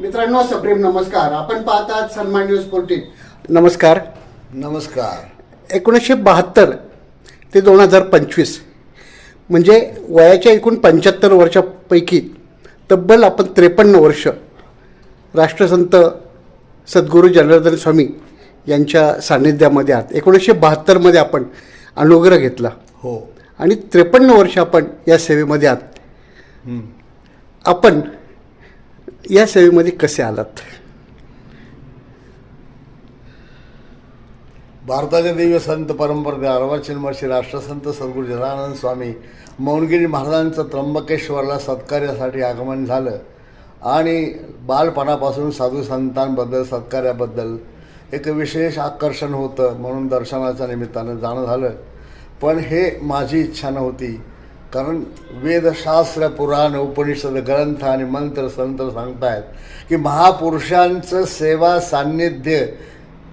मित्रांनो सप्रेम नमस्कार. आपण पाहतात सन्मान न्यूज फोर्टीन नमस्कार. नमस्कार. एकोणीसशे बहात्तर ते दोन हजार पंचवीस म्हणजे वयाच्या एकूण पंच्याहत्तर वर्षापैकी तब्बल आपण त्रेपन्न वर्ष राष्ट्रसंत सद्गुरू जनार्दन स्वामी यांच्या सान्निध्यामध्ये आहात. एकोणीसशे बहात्तरमध्ये आपण अनुग्रह घेतला. हो. आणि त्रेपन्न वर्ष आपण या सेवेमध्ये आहात. आपण या सेवेमध्ये कसे आलात? भारताचे दिव्य संत परंपरा अर्वाचीन वर्षी राष्ट्रसंत सद्गुरू जनानंद स्वामी मौनगिरी महाराजांचं त्र्यंबकेश्वरला सत्कार्यासाठी आगमन झालं. आणि बालपणापासून साधू संतांबद्दल सत्कार्याबद्दल एक विशेष आकर्षण होतं म्हणून दर्शनाच्या निमित्तानं जाणं झालं. पण हे माझी इच्छा नव्हती. कारण वेदशास्त्र पुराण उपनिषद ग्रंथ आणि मंत्र संत सांगतायत की महापुरुषांचं सेवा सान्निध्य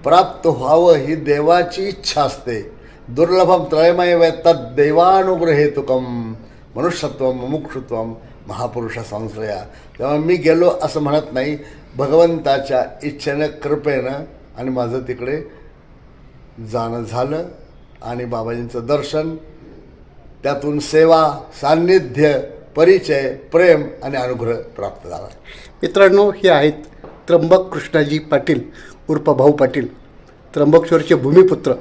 प्राप्त व्हावं ही देवाची इच्छा असते. दुर्लभम त्रयमय तत् देवानुग्रहेतुकम. मनुष्यत्व मुमुक्षुत्व महापुरुष संश्रया. तेव्हा मी गेलो असं म्हणत नाही. भगवंताच्या इच्छेनं कृपेनं आणि माझं तिकडे जाणं झालं आणि बाबाजींचं दर्शन त्यातून सेवा सान्निध्य परिचय प्रेम आणि अनुग्रह प्राप्त झाला. मित्रांनो हे आहेत त्र्यंबक कृष्णाजी पाटील उर्फ भाऊ पाटील त्र्यंबकेश्वरचे भूमिपुत्र.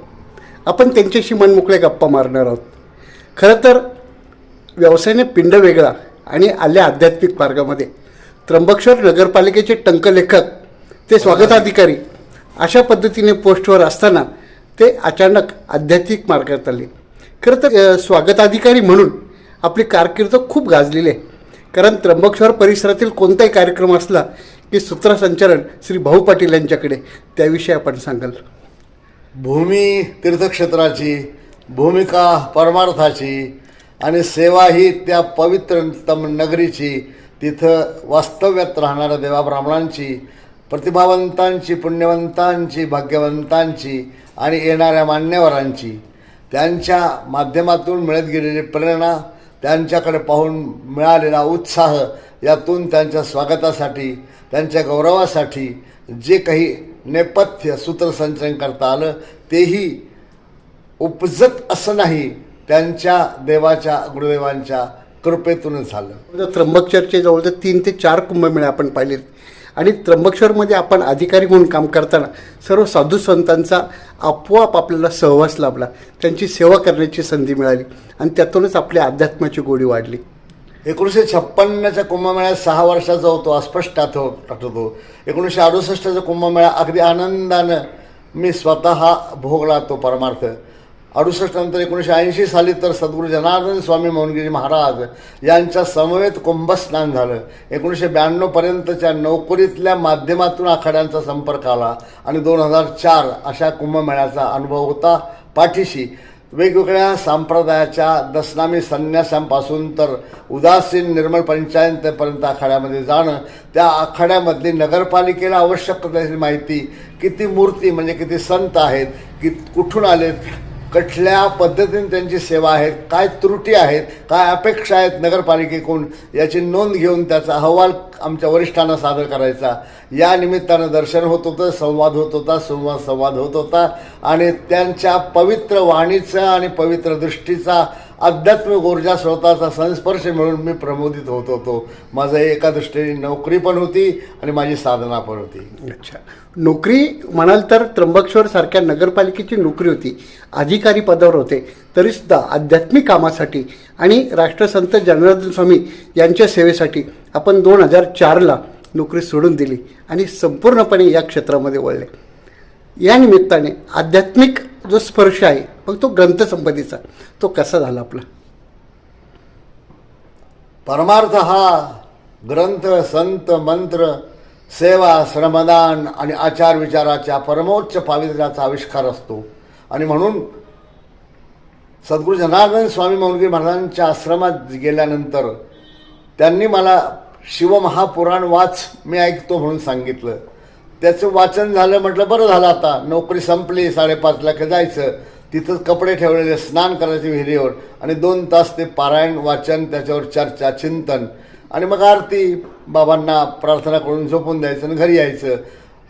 आपण त्यांच्याशी मनमोकळे गप्पा मारणार आहोत. खरं तर व्यवसायाने पिंड वेगळा आणि आल्या आध्यात्मिक मार्गामध्ये. त्र्यंबकेश्वर नगरपालिकेचे टंकलेखक ते स्वागताधिकारी अशा पद्धतीने पोस्टवर असताना ते अचानक आध्यात्मिक मार्गात आले. खरं तर स्वागताधिकारी म्हणून आपली कारकीर्द खूप गाजलेली आहे. कारण त्र्यंबकेश्वर परिसरातील कोणताही कार्यक्रम असला की सूत्रसंचालन श्री भाऊ पाटील यांच्याकडे त्याविषयी आपण सांगाल. भूमी तीर्थक्षेत्राची भूमिका परमार्थाची आणि सेवा ही त्या पवित्रतम नगरीची तिथं वास्तव्यात राहणाऱ्या देवाब्राह्मणांची प्रतिभावंतांची पुण्यवंतांची भाग्यवंतांची आणि येणाऱ्या मान्यवरांची. त्यांच्या माध्यमातून मिळत गेलेली प्रेरणा त्यांच्याकडे पाहून मिळालेला उत्साह यातून त्यांच्या स्वागतासाठी त्यांच्या गौरवासाठी जे काही नेपथ्य सूत्रसंचलन करता आलं तेही उपजत असं नाही त्यांच्या देवाच्या गुरुदेवांच्या कृपेतूनच झालं. त्र्यंबकेश्वरचे जवळजवळ तीन ते चार कुंभमेळे आपण पाहिलेत. आणि त्र्यंबकेश्वरमध्ये आपण अधिकारी म्हणून काम करताना सर्व साधू संतांचा आपोआप आपल्याला सहवास लाभला. त्यांची सेवा करण्याची संधी मिळाली आणि त्यातूनच आपल्या अध्यात्माची गोडी वाढली. एकोणीसशे छप्पन्नच्या कुंभमेळा सहा वर्षाचा होतो अस्पष्ट आठव आठवतो. एकोणीसशे अडुसष्टचा कुंभमेळा अगदी आनंदानं मी स्वतः भोगला तो परमार्थ. अडुसष्ट नंतर एकोणीसशे ऐंशी साली तर सद्गुरू जनार्दन स्वामी मोहनगिरी महाराज यांच्या समवेत कुंभस्नान झालं. एकोणीसशे ब्याण्णवपर्यंतच्या नोकरीतल्या माध्यमातून आखाड्यांचा संपर्क आला आणि दोन हजार चार अशा कुंभमेळ्याचा अनुभव होता. पाठीशी वेगवेगळ्या संप्रदायाच्या दसनामी संन्यासांपासून तर उदासीन निर्मल पंचायतपर्यंत आखाड्यामध्ये जाणं त्या आखाड्यामधली नगरपालिकेला आवश्यक त्याची माहिती किती मूर्ती म्हणजे किती संत आहेत कि कुठून आलेत कुठल्या पद्धतीने त्यांची सेवा आहेत काय त्रुटी आहेत काय अपेक्षा आहेत नगरपालिकेकडून याची नोंद घेऊन त्याचा अहवाल आमच्या वरिष्ठांना सादर करायचा. या निमित्तानं दर्शन होत होतं संवाद होत होता संवाद संवाद होत होता. आणि त्यांच्या पवित्र वाणीचा आणि पवित्र दृष्टीचा आध्यात्मिक ऊर्जा स्वतःचा संस्पर्श मिळून मी प्रमोदित होत होतो. माझं एका दृष्टीने नोकरी पण होती आणि माझी साधना पण होती. अच्छा. नोकरी म्हणाल तर त्र्यंबकेश्वर सारख्या नगरपालिकेची नोकरी होती. अधिकारी पदावर होते. तरीसुद्धा आध्यात्मिक कामासाठी आणि राष्ट्रसंत जनार्दन स्वामी यांच्या सेवेसाठी आपण दोन हजार चारला नोकरी सोडून दिली आणि संपूर्णपणे या क्षेत्रामध्ये वळले. या निमित्ताने आध्यात्मिक जो स्पर्श आहे मग तो ग्रंथसंपत्तीचा तो कसा झाला आपला? परमार्थ हा ग्रंथ संत मंत्र सेवा श्रमदान आणि आचार विचाराच्या परमोच्च पावित्र्याचा आविष्कार असतो. आणि म्हणून सद्गुरू जनार्दन स्वामी मौनगिरी महाराजांच्या आश्रमात गेल्यानंतर त्यांनी मला शिवमहापुराण वाच मी ऐकतो म्हणून सांगितलं. त्याचं वाचन झालं म्हटलं बरं झालं आता. नोकरी संपली साडेपाचला लाख जायचं. तिथंच कपडे ठेवलेले स्नान करायचे विहिरीवर. आणि दोन तास ते पारायण वाचन त्याच्यावर चर्चा चिंतन. आणि मग आरती बाबांना प्रार्थना करून झोपून द्यायचं आणि घरी यायचं.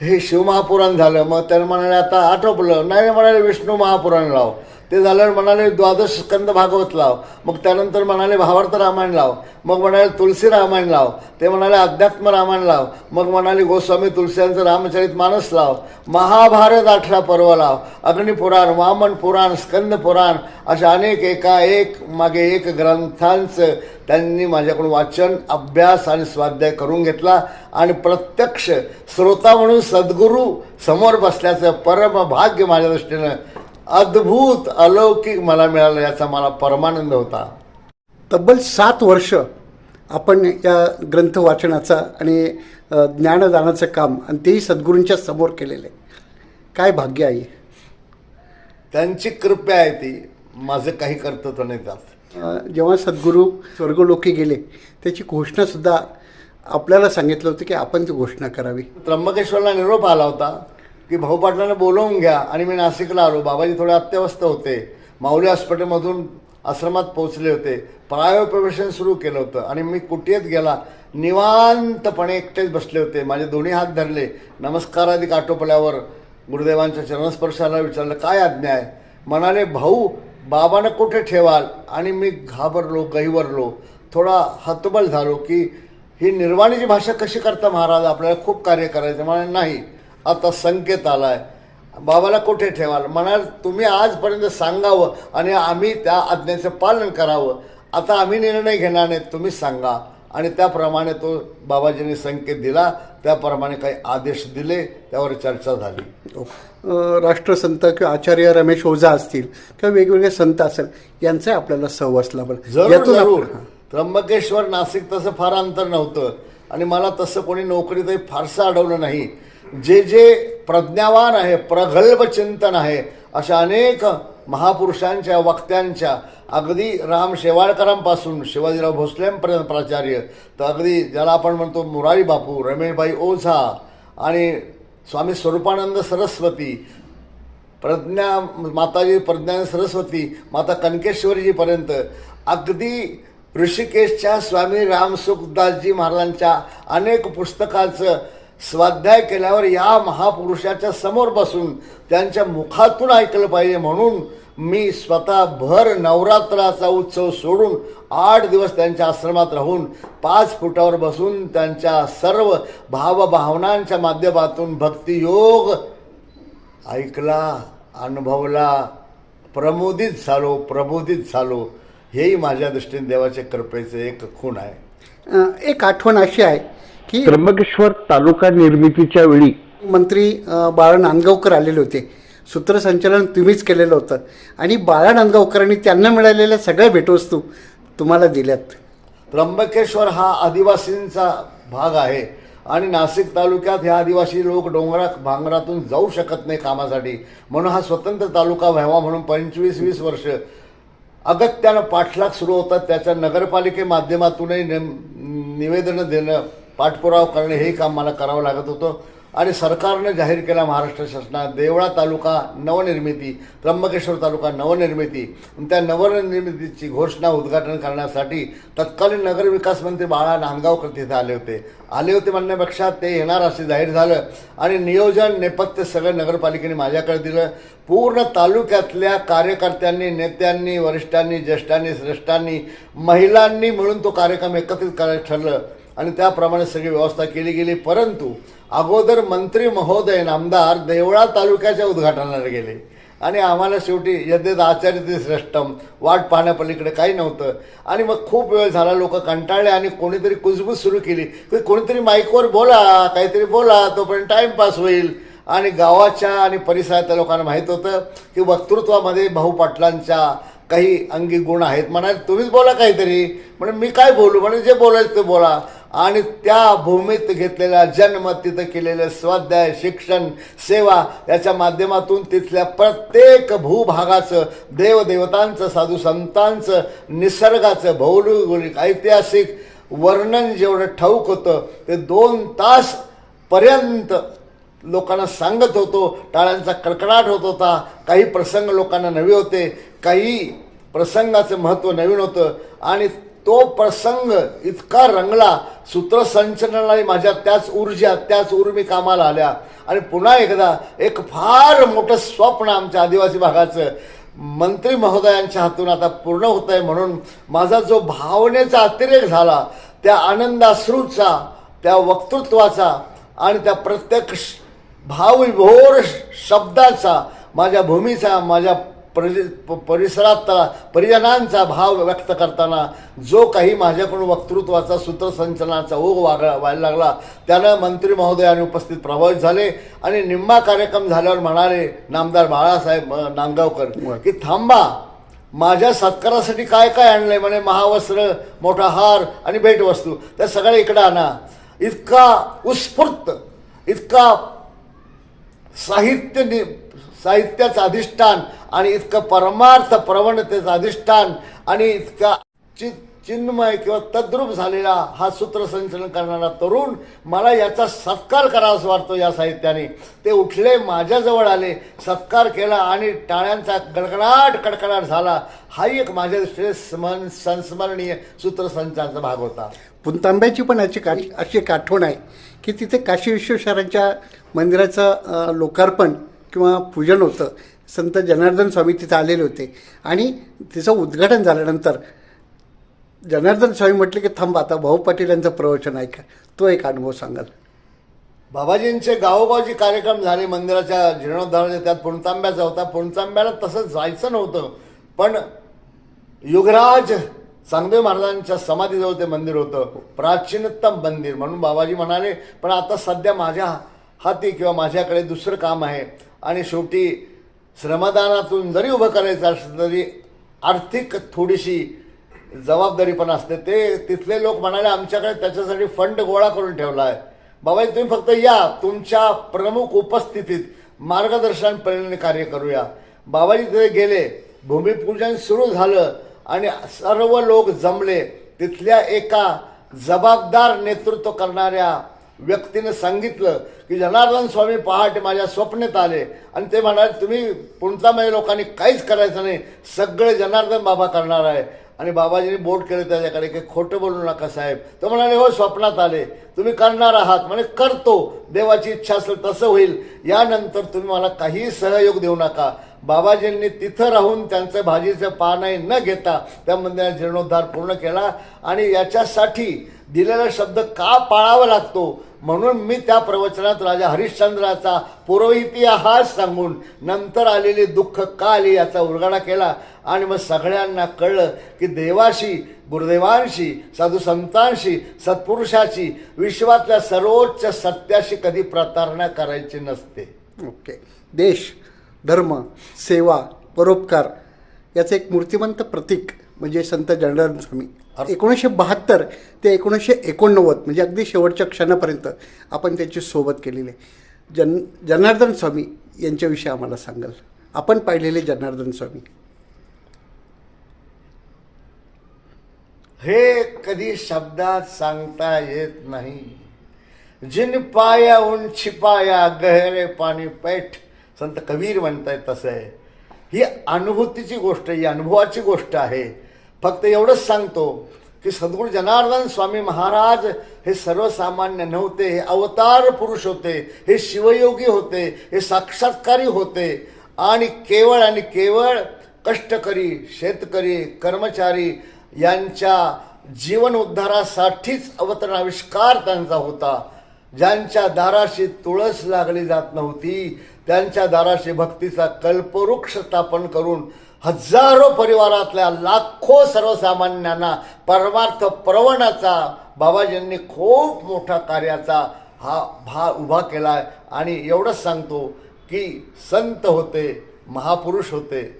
हे शिवमहापुराण झालं. मग त्यानं म्हणाले आता आटोपलं. नाही म्हणाले विष्णू महापुराण लाव. ते झाल्यावर म्हणाले द्वादश स्कंद भागवत लाव. मग त्यानंतर म्हणाले भावार्थ रामायण लाव. मग म्हणाले तुलसी रामायण लाव. ते म्हणाले अध्यात्म रामायण लाव. मग म्हणाले गोस्वामी तुलसी यांचं रामचरित मानस लाव. महाभारत अठरा पर्व लाव. अग्निपुराण वामन पुराण स्कंद पुराण अशा अनेक एका एक मागे एक ग्रंथांचं त्यांनी माझ्याकडून वाचन अभ्यास आणि स्वाध्याय करून घेतला. आणि प्रत्यक्ष श्रोता म्हणून सद्गुरू समोर बसल्याचं परम भाग्य माझ्या दृष्टीनं अद्भुत अलौकिक मला मिळालं याचा मला परमानंद होता. तब्बल सात वर्ष आपण या ग्रंथ वाचनाचा आणि ज्ञानदानाचं काम आणि तेही सद्गुरूंच्या समोर केलेलं आहे. काय भाग्य आहे? त्यांची कृपा आहे ती. माझं काही कर्तव्य नाही त्यात. जेव्हा सद्गुरू स्वर्गलोकी गेले त्याची घोषणासुद्धा आपल्याला सांगितलं होतं की आपण ती घोषणा करावी. त्र्यंबकेश्वरला निरोप आला होता. की भाऊ पाटलांना बोलवून घ्या. आणि मी नाशिकला आलो. बाबाजी थोडे अत्यवस्थ होते. माऊली हॉस्पिटलमधून आश्रमात पोहोचले होते. प्रायोपवेशन सुरू केलं होतं. आणि मी कुटियत गेला. निवांतपणे एकटेच बसले होते. माझे दोन्ही हात धरले. नमस्कार अधिक आटोपल्यावर गुरुदेवांच्या चरणस्पर्शाला विचारलं काय आज्ञा आहे? म्हणाले भाऊ बाबानं कुठे ठेवाल? आणि मी घाबरलो गहिवरलो. थोडा हतबल झालो की ही निर्वाणीची भाषा कशी करता महाराज? आपल्याला खूप कार्य करायचं. म्हणाले नाही. आता संकेत आलाय. बाबाला कुठे ठेवाल? म्हणाल तुम्ही आजपर्यंत सांगावं आणि आम्ही त्या आज्ञेचं पालन करावं. आता आम्ही निर्णय घेणार नाही तुम्ही सांगा. आणि त्याप्रमाणे तो बाबाजींनी संकेत दिला. त्याप्रमाणे काही आदेश दिले. त्यावर चर्चा झाली. राष्ट्रसंत किंवा आचार्य रमेश ओझा असतील किंवा वेगवेगळे संत असेल यांचा आपल्याला सहवास लाभला. जरूर त्र्यंबकेश्वर नाशिक तसं फार अंतर नव्हतं. आणि मला तसं कोणी नोकरीतही फारसं अडवलं नाही. जे जे प्रज्ञावान आहे प्रगल्भ चिंतन आहे अशा अनेक महापुरुषांच्या वक्त्यांच्या अगदी राम शेवाळकरांपासून शिवाजीराव भोसलेंपर्यंत प्राचार्य तर अगदी ज्याला आपण म्हणतो मुरारी बापू रमेशबाई ओझा आणि स्वामी स्वरूपानंद सरस्वती प्रज्ञा माताजी प्रज्ञा सरस्वती माता कनकेश्वरीजीपर्यंत अगदी ऋषिकेशच्या स्वामी रामसुखदासजी महाराजांच्या अनेक पुस्तकाचं स्वाध्याय केल्यावर या महापुरुषाच्या समोर बसून त्यांच्या मुखातून ऐकलं पाहिजे. म्हणून मी स्वतः भर नवरात्राचा उत्सव सोडून आठ दिवस त्यांच्या आश्रमात राहून पाच फुटावर बसून त्यांच्या सर्व भावभावनांच्या माध्यमातून भक्तियोग ऐकला अनुभवला. प्रमोदित झालो प्रबोधित झालो. हेही माझ्या दृष्टीने देवाच्या कृपेचं एक खूण आहे. एक आठवण अशी आहे. की त्र्यंबकेश्वर तालुका निर्मितीच्या वेळी मंत्री बाळा नांदगावकर आलेले होते. सूत्रसंचालन तुम्हीच केलेलं होतं. आणि बाळा नांदगावकरांनी त्यांना मिळालेल्या सगळ्या भेटवस्तू तुम्हाला दिल्यात. त्र्यंबकेश्वर हा आदिवासींचा भाग आहे. आणि नाशिक तालुक्यात हे आदिवासी लोक डोंगरा भांगरातून जाऊ शकत नाही कामासाठी. म्हणून हा स्वतंत्र तालुका व्हावा म्हणून पंचवीस वीस वर्ष अगत्यानं पाठलाग सुरू होता त्याच्या नगरपालिके माध्यमातूनही नेम- निवेदनं देणं पाठपुरावा करणे हे काम मला करावं लागत होतं. आणि सरकारनं जाहीर केला महाराष्ट्र शासनात देवळा तालुका नवनिर्मिती त्र्यंबकेश्वर तालुका नवनिर्मिती. त्या नवनिर्मितीची घोषणा उद्घाटन करण्यासाठी तत्कालीन नगरविकास मंत्री बाळा नांदगावकर तिथे आले होते. आले होते म्हणण्यापेक्षा ते येणार असे जाहीर झालं. आणि नियोजन नेपथ्य सगळं नगरपालिकेने माझ्याकडे दिलं. पूर्ण तालुक्यातल्या कार्यकर्त्यांनी नेत्यांनी वरिष्ठांनी ज्येष्ठांनी श्रेष्ठांनी महिलांनी मिळून तो कार्यक्रम एकत्रित करायचं ठरलं. आणि त्याप्रमाणे सगळी व्यवस्था केली गेली. परंतु अगोदर मंत्री महोदय आमदार देवळा तालुक्याच्या उद्घाटनाला गेले. आणि आम्हाला शेवटी यद्यत आचार्य ते श्रेष्ठम वाट पाहण्यापलीकडे काही नव्हतं. आणि मग खूप वेळ झाला लोक कंटाळले आणि कोणीतरी कुजबूज सुरू केली. की कोणीतरी माईकवर बोला काहीतरी बोला तोपर्यंत टाइमपास होईल. आणि गावाच्या आणि परिसरातल्या लोकांना माहीत होतं की वक्तृत्वामध्ये भाऊ पाटलांच्या काही अंगी गुण आहेत. म्हणाले तुम्हीच बोला काहीतरी. म्हणजे मी काय बोलू? म्हणजे जे बोलायचं ते बोला. आणि त्या भूमीत घेतलेला जन्म तिथं केलेलं स्वाध्याय शिक्षण सेवा याच्या माध्यमातून तिथल्या प्रत्येक भूभागाचं देवदेवतांचं साधू संतांचं निसर्गाचं भौगोलिक ऐतिहासिक वर्णन जेवढं ठाऊक होतं ते दोन तास पर्यंत लोकांना सांगत होतो टाळ्यांचा कडकडाट होत होता. काही प्रसंग लोकांना नवे होते काही प्रसंगाचं महत्त्व नवीन होतं. आणि तो प्रसंग इतका रंगला सूत्रसंचलनाने माझ्या त्याच ऊर्जा त्याच उर्मी कामाला आल्या. आणि पुन्हा एकदा एक फार मोठं स्वप्न आमच्या आदिवासी भागाचं मंत्री महोदयांच्या हातून आता पूर्ण होत आहे म्हणून माझा जो भावनेचा अतिरेक झाला त्या आनंदाश्रूचा त्या वक्तृत्वाचा आणि त्या प्रत्येक श- भावविभोर शब्दाचा माझ्या भूमीचा माझ्या परि प- परिसरातला परिजनांचा भाव व्यक्त करताना जो काही माझ्याकडून वक्तृत्वाचा सूत्रसंचलनाचा ओघ वागा व्हायला लागला त्यानं मंत्री महोदयाने उपस्थित प्रभावित झाले आणि निम्मा कार्यक्रम झाल्यावर म्हणाले नामदार बाळासाहेब नांदगावकर की थांबा माझ्या सत्कारासाठी काय काय आणलंय म्हणे महावस्त्र मोठा हार आणि भेटवस्तू त्या सगळ्या इकडं आणा. इतका उत्स्फूर्त इतका साहित्य नि साहित्याचं अधिष्ठान आणि इतकं परमार्थ प्रवणतेचं अधिष्ठान आणि इतका चि चिन्मय किंवा तद्रूप झालेला हा सूत्रसंचलन करणारा तरुण मला याचा सत्कार करावासा वाटतो या साहित्याने. ते उठले माझ्याजवळ आले सत्कार केला आणि टाळ्यांचा गडगडाट कडकडाट झाला. हाही एक माझ्या दृष्टीने स्मरण संस्मरणीय सूत्रसंचलनाचा भाग होता. पुणतांब्याची पण याची का अशी एक आठवण आहे की तिथे काशी विश्वेश्वरांच्या मंदिराचं लोकार्पण किंवा पूजन होतं. संत जनार्दन स्वामी तिथे आलेले होते. आणि तिचं उद्घाटन झाल्यानंतर जनार्दन स्वामी म्हटले की थांब आता भाऊ पाटील यांचं प्रवचन ऐका. तो एक अनुभव सांगाल. बाबाजींचे गावोगावचे कार्यक्रम झाले मंदिराच्या जीर्णोद्धाराचे त्यात पुणतांब्याचा होता. पुणतांब्याला तसं जायचं नव्हतं. पण युगराज चांगदेव महाराजांच्या समाधीजवळ ते मंदिर होतं. प्राचीनतम मंदिर म्हणून बाबाजी म्हणाले पण आता सध्या माझ्या हाती किंवा माझ्याकडे दुसरं काम आहे. आणि शेवटी श्रमदानातून जरी उभं करायचं असलं तरी आर्थिक थोडीशी जबाबदारी पण असते. ते तिथले लोक म्हणाले आमच्याकडे त्याच्यासाठी फंड गोळा करून ठेवला आहे बाबाई तुम्ही फक्त या. तुमच्या प्रमुख उपस्थितीत मार्गदर्शन प्रेरणे कार्य करूया. बाबाजी तिथे गेले. भूमिपूजन सुरू झालं आणि सर्व लोक जमले. तिथल्या एका जबाबदार नेतृत्व करणाऱ्या व्यक्तीनं सांगितलं की जनार्दन स्वामी पहाटे माझ्या स्वप्नेत आले. आणि ते म्हणाले तुम्ही पुणतामय लोकांनी काहीच करायचं नाही. सगळे जनार्दन बाबा करणार आहे. आणि बाबाजीने बोट केलं त्याच्याकडे की खोटं बोलू नका साहेब. तो म्हणाले हो स्वप्नात आले. तुम्ही करणार आहात. म्हणजे करतो. देवाची इच्छा असेल तसं होईल. यानंतर तुम्ही मला काहीही सहयोग देऊ नका. बाबाजींनी तिथं राहून त्यांचं भाजीचं पानही न घेता त्या मंदिराचा जीर्णोद्धार पूर्ण केला. आणि याच्यासाठी दिलेला शब्द का पाळावा लागतो? म्हणून मी त्या प्रवचनात राजा हरिश्चंद्राचा पुरोहितिहास सांगून नंतर आलेले दुःख का आले याचा उलगडा केला. आणि मग सगळ्यांना कळलं की देवाशी गुरुदेवांशी साधुसंतांशी संतांशी विश्वातल्या सर्वोच्च सत्याशी कधी प्रतारणा करायची नसते. ओके. देश धर्म सेवा परोपकार याचं एक मूर्तिमंत प्रतीक म्हणजे संत जनार्दन स्वामी. एकोणीसशे बहात्तर ते एकोणीसशे एकोणनव्वद म्हणजे अगदी शेवटच्या क्षणापर्यंत आपण त्याची सोबत केलेली आहे. जन जनार्दन स्वामी यांच्याविषयी आम्हाला सांगाल. आपण पाहिलेले जनार्दन स्वामी. हे कधी शब्दात सांगता येत नाही. जिन पाया उन छिपाया गहरे पाणी पैठ. संत कबीर म्हणतायत तसं आहे. ही अनुभूतीची गोष्ट ही अनुभवाची गोष्ट आहे. फक्त एवढंच सांगतो की सद्गुण जनार्दन स्वामी महाराज हे सर्वसामान्य नव्हते हे अवतार पुरुष होते हे शिवयोगी होते हे साक्षात्कारी होते. आणि केवळ आणि केवळ कष्टकरी शेतकरी कर्मचारी यांच्या जीवन उद्धारासाठीच अवतरणाविष्कार त्यांचा होता. ज्यांच्या दाराशी तुळस लागली जात नव्हती त्यांच्या दाराशी भक्तीचा कल्पवृक्ष स्थापन करून हजारो परिवारातल्या लाखो सर्वसामान्यांना परमार्थ प्रवणाचा बाबाजींनी खूप मोठा कार्याचा हा भा उभा केला आणि एवढंच सांगतो की संत होते महापुरुष होते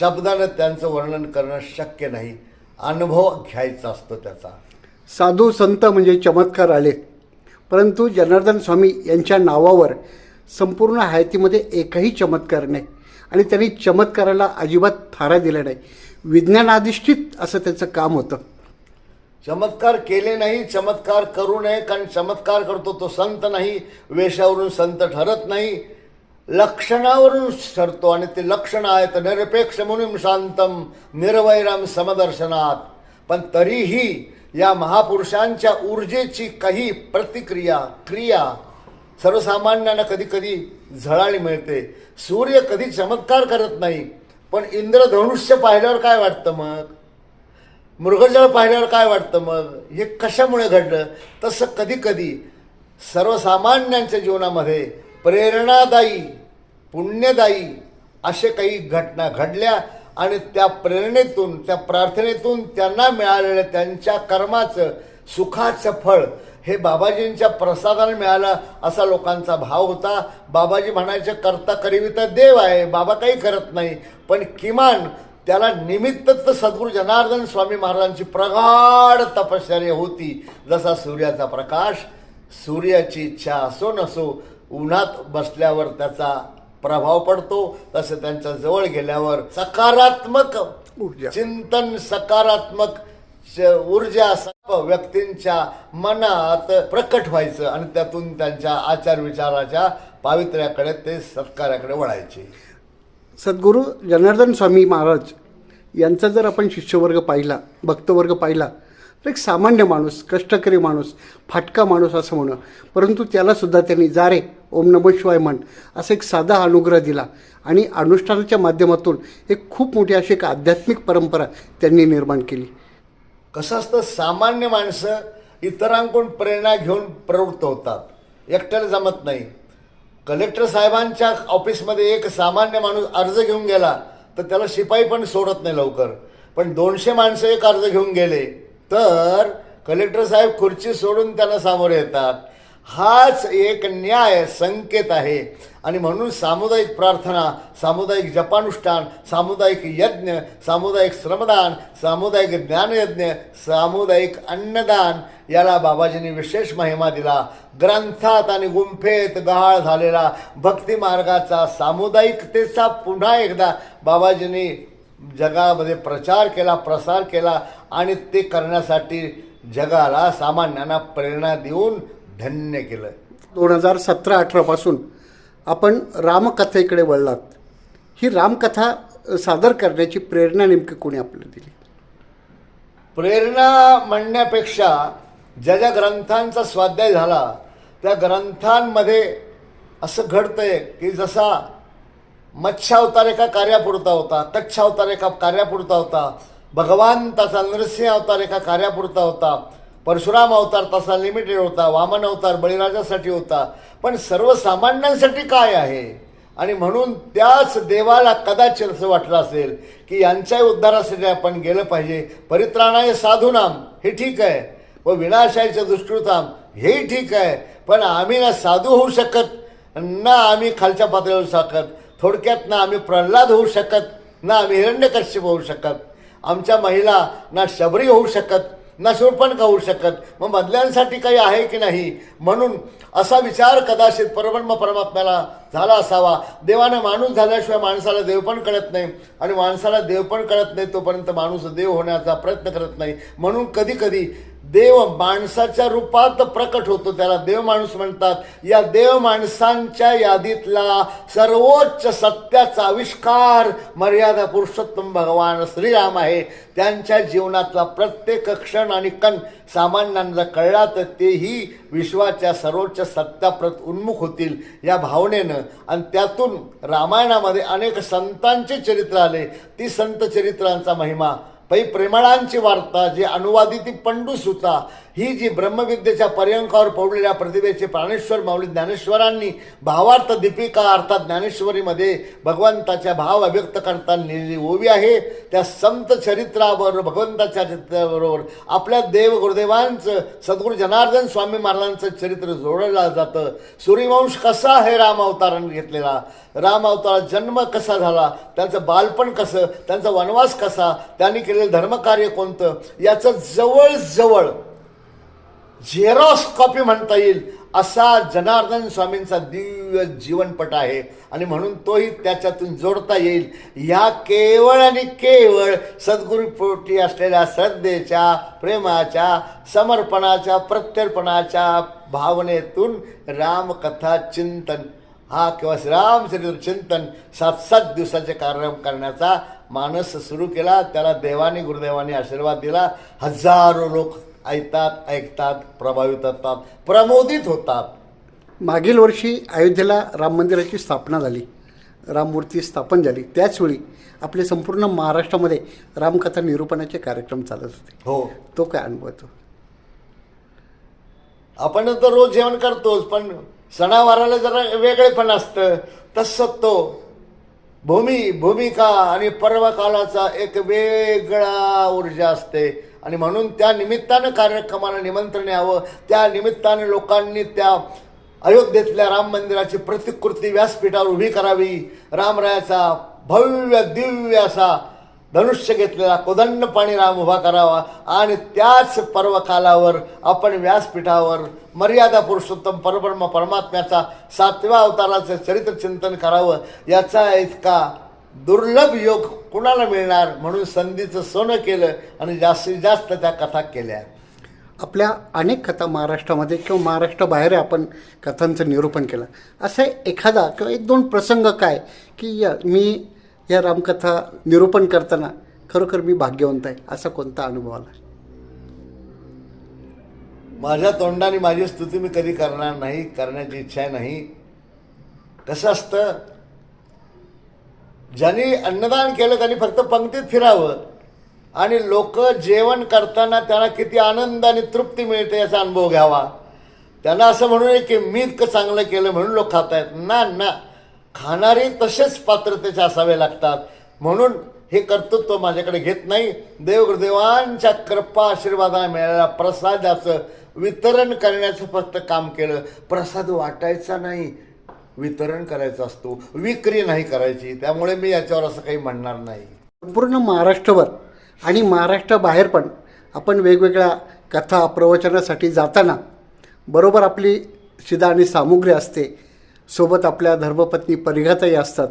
शब्दानं त्यांचं वर्णन करणं शक्य नाही. अनुभव घ्यायचा असतो त्याचा. साधू संत म्हणजे चमत्कार आले. परंतु जनार्दन स्वामी यांच्या नावावर संपूर्ण हायतीमध्ये एकही चमत्कार नाही. आणि त्यांनी चमत्काराला अजिबात थारा दिला नाही. विज्ञानाधिष्ठित असं त्याचं काम होतं. चमत्कार केले नाही चमत्कार करू नये कारण चमत्कार करतो तो संत नाही वेशावरून संत ठरत नाही. लक्षणावरून ठरतो आणि ते लक्षण आहेत निरपेक्ष म्हणून शांतम निर्वैराम समदर्शनात. पण तरीही या महापुरुषांच्या ऊर्जेची काही प्रतिक्रिया क्रिया सर्वसामान्यांना कधी कधी झळाळी मिळते. सूर्य कधी चमत्कार करत नाही. पण इंद्रधनुष्य पाहिल्यावर काय वाटतं मग? मृगजळ पाहिल्यावर काय वाटतं मग? हे कशामुळे घडलं? तसं कधी कधी सर्वसामान्यांच्या जीवनामध्ये प्रेरणादायी पुण्यदायी असे काही घटना घडल्या आणि त्या प्रेरणेतून त्या प्रार्थनेतून त्यांना मिळालेलं त्यांच्या कर्माचं सुखाचं फळ हे बाबाजींच्या प्रसादाने मिळालं असा लोकांचा भाव होता. बाबाजी म्हणायचे करता करीविता देव आहे बाबा काही करत नाही. पण किमान त्याला निमित्त तर सद्गुरू जनार्दन स्वामी महाराजांची प्रगाढ तपश्चर्या होती. जसा सूर्याचा प्रकाश सूर्याची इच्छा असो नसो उन्हात बसल्यावर त्याचा प्रभाव पडतो. तसं त्यांच्या जवळ गेल्यावर सकारात्मक. चिंतन सकारात्मक ऊर्जा सर्व व्यक्तींच्या मनात प्रकट व्हायचं आणि त्यातून त्यांच्या आचार विचाराच्या पावित्र्याकडे ते सत्कार्याकडे वळायचे. सद्गुरू जनार्दन स्वामी महाराज यांचा जर आपण शिष्यवर्ग पाहिला भक्तवर्ग पाहिला तर एक सामान्य माणूस कष्टकरी माणूस फाटका माणूस असं म्हणू परंतु त्यालासुद्धा त्यांनी जारे ओम नम शिवाय म्हण असा एक साधा अनुग्रह दिला. आणि अनुष्ठानाच्या माध्यमातून एक खूप मोठी अशी एक आध्यात्मिक परंपरा त्यांनी निर्माण केली. कसं असतं सामान्य माणसं इतरांकडून प्रेरणा घेऊन प्रवृत्त होतात. एकट्याला जमत नाही. कलेक्टर साहेबांच्या ऑफिसमध्ये एक सामान्य माणूस अर्ज घेऊन गेला तर त्याला शिपाई पण सोडत नाही लवकर. पण दोनशे माणसं एक अर्ज घेऊन गेले तर कलेक्टर साहेब खुर्ची सोडून त्यांना सामोरे येतात. हाच एक न्याय संकेत आहे. आणि म्हणून सामुदायिक प्रार्थना सामुदायिक जपानुष्ठान सामुदायिक यज्ञ सामुदायिक श्रमदान सामुदायिक ज्ञानयज्ञ सामुदायिक अन्नदान याला बाबाजींनी विशेष महिमा दिला. ग्रंथात आणि गुंफेत गहाळ झालेला भक्ती मार्गाचा सामुदायिकतेचा पुन्हा एकदा बाबाजींनी जगामध्ये प्रचार केला प्रसार केला आणि ते करण्यासाठी जगाला सामान्यांना प्रेरणा देऊन धन्य केलं. दोन हजार सतरा अठरापासून आपण रामकथेकडे वळलात. ही रामकथा सादर करण्याची प्रेरणा नेमकी कोणी आपल्याला दिली? प्रेरणा म्हणण्यापेक्षा ज्या ज्या ग्रंथांचा स्वाध्याय झाला त्या ग्रंथांमध्ये असं घडतंय की जसा मत्स्यावतार एका कार्यापुरता होता कच्छ अवतार एका कार्यापुरता होता भगवान तसा नरसिंह अवतार एका कार्यापुरता होता परशुराम अवतार तसा लिमिटेड होता वामन अवतार बळीराजासाठी होता. पण सर्वसामान्यांसाठी काय आहे? आणि म्हणून त्याच देवाला कदाचित असं वाटलं असेल की यांच्याही उद्धारासाठी आपण गेलं पाहिजे. परित्राणाय साधूनाम हे ठीक आहे. व विनाशायच्या दुष्कृताम हेही ठीक आहे. पण आम्ही ना साधू होऊ शकत ना आम्ही खालच्या पातळीवर शकत थोडक्यात ना आम्ही प्रल्हाद होऊ शकत ना आम्ही हिरण्यकश्यप होऊ शकत. आमच्या महिला ना शबरी होऊ शकत. नसूर पण गाऊ शकत. मग बदल्यांसाठी काही आहे की नाही? म्हणून असा विचार कदाचित परब्रह्म परमात्म्याला झाला असावा. देवाने माणूस झाल्याशिवाय माणसाला देव पण कळत नाही. आणि माणसाला देव पण कळत नाही तोपर्यंत माणूस देव होण्याचा प्रयत्न करत नाही. म्हणून कधी कधी देव माणसाच्या रूपात प्रकट होतो. त्याला देव माणूस म्हणतात. या देव माणसांच्या यादीतला सर्वोच्च सत्याचा आविष्कार मर्यादा पुरुषोत्तम भगवान श्रीराम आहे. त्यांच्या जीवनातला प्रत्येक क्षण आणि कण सामान्यांना कळला तर तेही विश्वाच्या सर्वोच्च सत्याप्रत उन्मुख होतील या भावनेनं. आणि त्यातून रामायणामध्ये अनेक संतांचे चरित्र आले. ती संत चरित्रांचा महिमा पै प्रेमळांची वार्ता जी अनुवादित पंडूसुता ही जी ब्रह्मविद्येच्या पर्यंकावर पडलेल्या प्रतिभेची प्राणेश्वर माऊली ज्ञानेश्वरांनी भावार्थ दीपिका अर्थात ज्ञानेश्वरीमध्ये भगवंताच्या भाव अभिव्यक्त करताना लिहिलेली ओवी आहे. त्या संत चरित्राबरोबर भगवंताच्या चरित्राबरोबर आपल्या देव गुरुदेवांचं सद्गुरू जनार्दन स्वामी महाराजांचं चरित्र जोडलं जातं. सूर्यवंश कसा आहे? राम अवताराने घेतलेला. राम अवतारात जन्म कसा झाला? त्यांचं बालपण कसं? त्यांचा वनवास कसा? त्यांनी केलेलं धर्मकार्य कोणतं? याचं जवळजवळ झेरॉस कॉपी म्हणता येईल असा जनार्दन स्वामींचा दिव्य जीवनपट आहे. आणि म्हणून तोही त्याच्यातून जोडता येईल. ह्या केवळ आणि केवळ सद्गुरूपोटी असलेल्या श्रद्धेच्या प्रेमाच्या समर्पणाच्या प्रत्यर्पणाच्या भावनेतून रामकथा चिंतन. हा किंवा श्रीरामचरित्र चिंतन सात सात दिवसाचे कार्यक्रम करण्याचा मानस सुरू केला. त्याला देवाने गुरुदेवाने आशीर्वाद दिला. हजारो लोक ऐकतात ऐकतात प्रभावित होतात प्रमोदित होतात. मागील वर्षी अयोध्येला राम मंदिराची स्थापना झाली राममूर्ती स्थापन झाली. त्याचवेळी आपले संपूर्ण महाराष्ट्रामध्ये रामकथा निरूपणाचे कार्यक्रम चालत होते. हो. तो काय अनुभव आहे तो? आपण तर रोज जेवण करतोच पण सणावाराला जरा वेगळेपण असतं. तसं तो भूमी भूमिका आणि पर्वकालाचा एक वेगळा ऊर्जा असते. आणि म्हणून त्या निमित्तानं कार्यक्रमाला निमंत्रण यावं. त्या निमित्ताने लोकांनी त्या अयोध्येतल्या राम मंदिराची प्रतिकृती व्यासपीठावर उभी करावी. रामरायाचा भव्य दिव्य असा धनुष्य घेतलेला कोदंड पाणी राम उभा करावा. आणि त्याच पर्वकालावर आपण व्यासपीठावर मर्यादा पुरुषोत्तम परब्रह्म परमात्म्याचा सातव्या अवताराचं चरित्र चिंतन करावं. याचा इतका दुर्लभ योग कुणाला मिळणार म्हणून संधीचं सोनं केलं आणि जास्तीत जास्त त्या कथा केल्या. आपल्या अनेक कथा महाराष्ट्रामध्ये किंवा महाराष्ट्राबाहेर आपण कथांचं निरूपण केलं. असं एखादा किंवा एक दोन प्रसंग काय की या मी या रामकथा निरूपण करताना खरोखर मी भाग्यवंत आहे असा कोणता अनुभव आला? माझ्या तोंडाने माझी स्तुती मी कधी करणार नाही करण्याची इच्छा नाही. कसं असतं ज्यांनी अन्नदान केलं त्यांनी फक्त पंक्तीत फिरावं. आणि लोक जेवण करताना त्यांना किती आनंद आणि तृप्ती मिळते याचा अनुभव घ्यावा. त्यांना असं म्हणू नये की मी इतकं चांगलं केलं म्हणून लोक खात आहेत ना ना. खाणारे तसेच पात्रतेचे असावे लागतात. म्हणून हे कर्तृत्व माझ्याकडे घेत नाही. देवगुरुदेवांच्या कृपा आशीर्वादाने मिळालेल्या प्रसादाचं वितरण करण्याचं फक्त काम केलं. प्रसाद वाटायचा नाही. वितरण करायचा असतो विक्री नाही करायची त्यामुळे मी याच्यावर असं काही म्हणणार नाही. संपूर्ण महाराष्ट्रभर आणि महाराष्ट्राबाहेर पण आपण वेगवेगळ्या कथा प्रवचनासाठी जाताना बरोबर आपली शिदा आणि सामुग्री असते सोबत आपल्या धर्मपत्नी परिघाताही असतात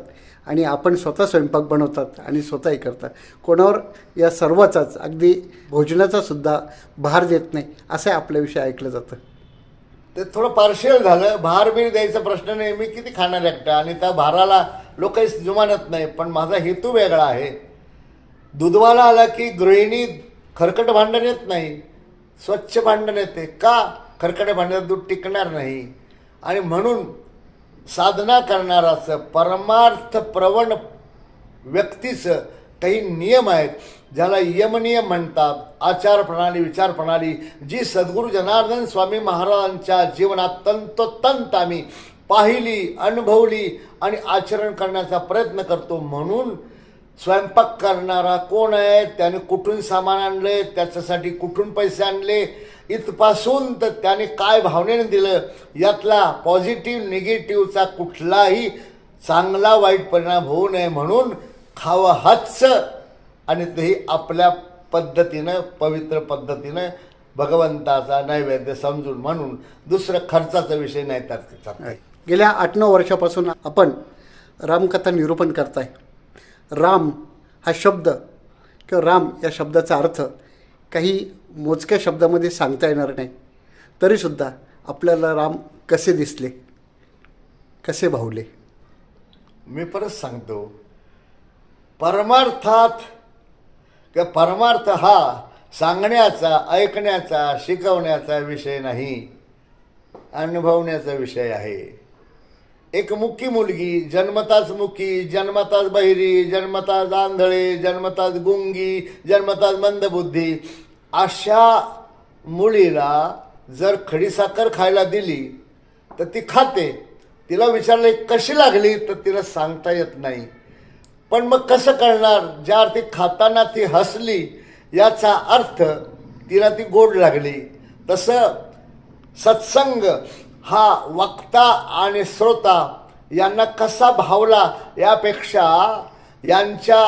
आणि आपण स्वतः स्वयंपाक बनवतात आणि स्वतःही करतात. कोणावर या सर्वाचाच अगदी भोजनाचासुद्धा भार देत नाही असं आपल्याविषयी ऐकलं जातं. ते थोडं पार्शियल झालं. भार बीर द्यायचा प्रश्न नाही. मी किती खाणार एकटा? आणि त्या भाराला लोक जुमानत नाही. पण माझा हेतू वेगळा आहे. दुधवाला आला की गृहिणी खरकट भांडण येत नाही. स्वच्छ भांडण येते. का खरकट भांड्यात दूध टिकणार नाही? आणि म्हणून साधना करणाराचं परमार्थ प्रवण व्यक्तीचं काही नियम आहेत. ज्याला यमनियम म्हणतात आचार प्रणाली विचार प्रणाली जी सद्गुरू जनार्दन स्वामी महाराजांच्या जीवनात तंतोतंत आम्ही पाहिली अनुभवली आणि आचरण करण्याचा प्रयत्न करतो. म्हणून स्वयंपाक करणारा कोण आहे? त्याने कुठून सामान आणले? त्याच्यासाठी कुठून पैसे आणले? इथपासून तर त्याने काय भावनेने दिलं? यातला पॉझिटिव्ह निगेटिव्हचा कुठलाही चांगला वाईट परिणाम होऊ नये. म्हणून खावं हाच आणि तेही आपल्या पद्धतीनं पवित्र पद्धतीनं भगवंताचा नैवेद्य समजून म्हणून. दुसरं खर्चाचा विषय नाही त्यात त्यात. गेल्या आठ नऊ वर्षापासून आपण रामकथा निरूपण करताय. राम हा शब्द किंवा राम या शब्दाचा अर्थ काही मोजक्या शब्दामध्ये सांगता येणार नाही. तरीसुद्धा आपल्याला राम कसे दिसले? कसे भावले? मी परत सांगतो. परमार्थात किंवा परमार्थ हा सांगण्याचा ऐकण्याचा शिकवण्याचा विषय नाही. अनुभवण्याचा विषय आहे. एक मुक्की मुलगी जन्मताच मुकी जन्मताच बहिरी जन्मताच आंधळे जन्मताच गुंगी जन्मताच मंदबुद्धी अशा मुलीला जर खडीसाखर खायला दिली तर ती खाते. तिला विचारले कशी लागली? तर तिला सांगता येत नाही. पण मग कसं कळणार ज्या अर्थी खाताना ती हसली याचा अर्थ तिला ती गोड लागली. तसं सत्संग हा वक्ता आणि श्रोता यांना कसा भावला यापेक्षा यांच्या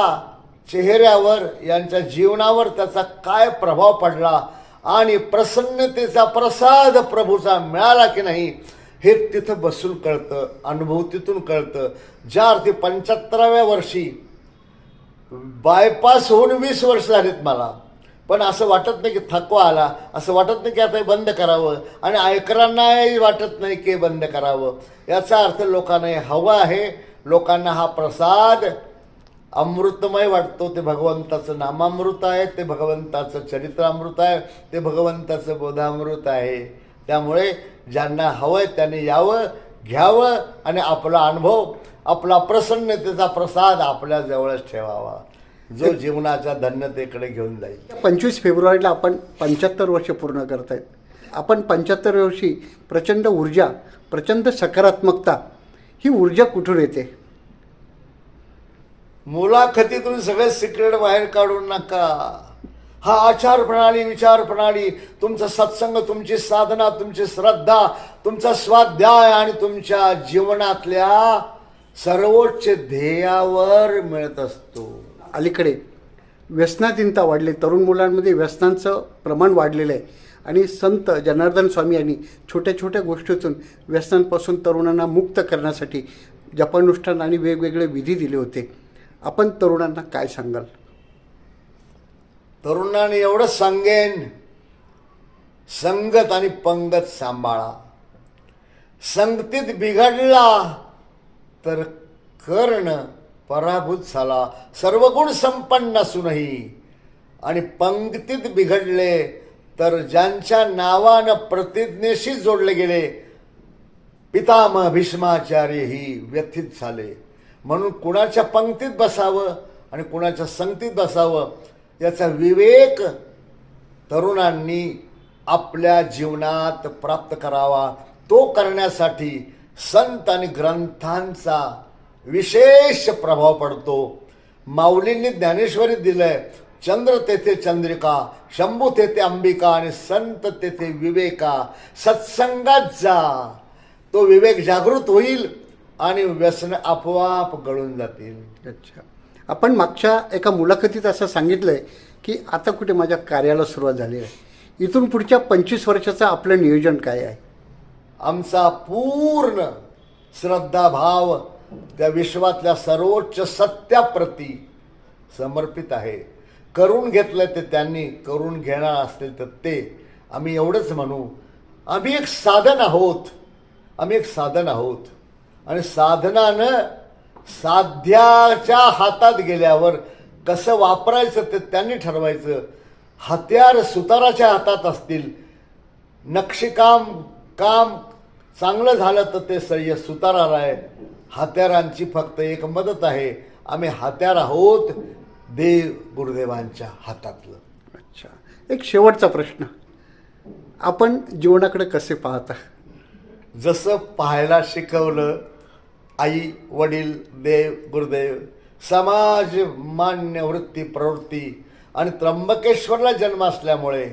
चेहऱ्यावर यांच्या जीवनावर त्याचा काय प्रभाव पडला आणि प्रसन्नतेचा प्रसाद प्रभूचा मिळाला की नाही हे तिथं बसून कळतं अनुभूतीतून कळतं. ज्या अर्थी पंच्याहत्तराव्या वर्षी बायपास होऊन वीस वर्ष झालीत मला. पण असं वाटत नाही की थकवा आला. असं वाटत नाही की आता हे बंद करावं. आणि आयकरांनाही वाटत नाही की हे बंद करावं. याचा अर्थ लोकांना हे हवं आहे. लोकांना हा प्रसाद अमृतमय वाटतो. ते भगवंताचं नामामृत आहे. ते भगवंताचं चरित्रामृत आहे. ते भगवंताचं बोधामृत आहे. त्यामुळे ज्यांना हवंय त्यांनी यावं घ्यावं आणि आपला अनुभव आपला प्रसन्नतेचा प्रसाद आपल्या जवळच ठेवावा. जो जीवनाच्या धन्यतेकडे घेऊन जाईल. पंचवीस फेब्रुवारीला आपण पंच्याहत्तर वर्ष पूर्ण करतायत. आपण पंच्याहत्तर वर्षी प्रचंड ऊर्जा प्रचंड सकारात्मकता ही ऊर्जा कुठून येते? मुलाखतीतून सगळे सिक्रेट बाहेर काढू नका. हा आचार प्रणाली विचार प्रणाली तुमचा सत्संग तुमची साधना तुमची श्रद्धा तुमचा स्वाध्याय आणि तुमच्या जीवनातल्या सर्वोच्च ध्येयावर मिळत असतो. अलीकडे व्यसनाधीनता वाढली. तरुण मुलांमध्ये व्यसनांचं प्रमाण वाढलेलं आहे. आणि संत जनार्दन स्वामी यांनी छोट्या छोट्या गोष्टीतून व्यसनांपासून तरुणांना मुक्त करण्यासाठी जपानुष्ठान आणि वेगवेगळे विधी दिले होते. आपण तरुणांना काय सांगाल? तरुणाने एवढं सांगेन. संगत आणि पंगत सांभाळा. संगतीत बिघडला तर कर्ण पराभूत झाला. सर्व गुण संपन्न असूनही आणि पंक्तीत बिघडले तर ज्यांच्या नावानं प्रतिज्ञेशी जोडले गेले पितामह भीष्माचार्य ही व्यथित झाले. म्हणून कुणाच्या पंक्तीत बसावं आणि कुणाच्या संगतीत बसावं याचा विवेक तरुणांनी आपल्या जीवनात प्राप्त करावा. तो करण्यासाठी संत आणि ग्रंथांचा विशेष प्रभाव पडतो. माऊलींनी ज्ञानेश्वरी दिलंय चंद्र तेथे चंद्रिका शंभू तेथे अंबिका आणि संत तेथे विवेका. सत्संगात जा. तो विवेक जागृत होईल आणि व्यसन आपोआप गळून जातील. अच्छा. आपण मागच्या एका मुलाखतीत असं सांगितलं आहे की आता कुठे माझ्या कार्याला सुरुवात झाली आहे. इथून पुढच्या पंचवीस वर्षाचं आपलं नियोजन काय आहे? आमचा पूर्ण श्रद्धाभाव त्या विश्वातल्या सर्वोच्च सत्याप्रती समर्पित आहे. करून घेतलं ते त्यांनी करून घेणार असतील तर ते. आम्ही एवढंच म्हणू आम्ही एक साधन आहोत. आम्ही एक साधन आहोत. आणि साधनानं साध्याच्या हातात गेल्यावर कसं वापरायचं ते त्यांनी ठरवायचं. हत्यार सुताराच्या हातात असतील. नक्षीकाम काम चांगलं झालं तर ते सह्य सुताराला आहे हत्यारांची फक्त एक मदत आहे. आम्ही हत्यार आहोत. देव गुरुदेवांच्या हातातलं. अच्छा. एक शेवटचा प्रश्न. आपण जीवनाकडे कसे पाहता? जसं पाहायला शिकवलं आई वडील देव गुरुदेव समाज मान्य वृत्ती प्रवृत्ती आणि त्र्यंबकेश्वरला जन्म असल्यामुळे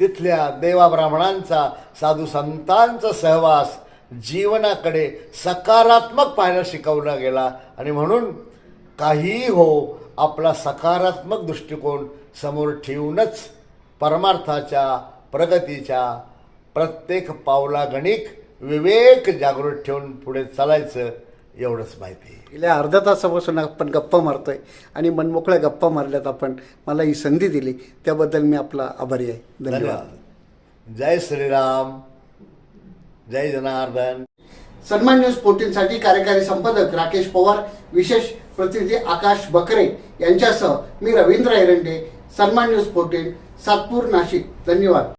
तिथल्या देवाब्राह्मणांचा साधू संतांचा सहवास जीवनाकडे सकारात्मक पाहायला शिकवला गेला. आणि म्हणून काहीही हो आपला सकारात्मक दृष्टिकोन समोर ठेवूनच परमार्थाच्या प्रगतीच्या प्रत्येक पावलागणिक विवेक जागृत ठेवून पुढे चालायचं. एवढंच माहिती. आहे गेल्या अर्ध्या तासापासून आपण गप्पा मारतोय आणि मनमोकळ्या गप्पा मारल्यात आपण. मला ही संधी दिली. त्याबद्दल मी आपला आभारी आहे. धन्यवाद. धन्यवाद. जय श्रीराम. जय जनार्दन. सन्मान न्यूज फोर्टीनसाठी कार्यकारी संपादक राकेश पवार विशेष प्रतिनिधी आकाश बकरे यांच्यासह मी रवींद्र एरंडे सन्मान न्यूज फोर्टीन सातपूर नाशिक. धन्यवाद.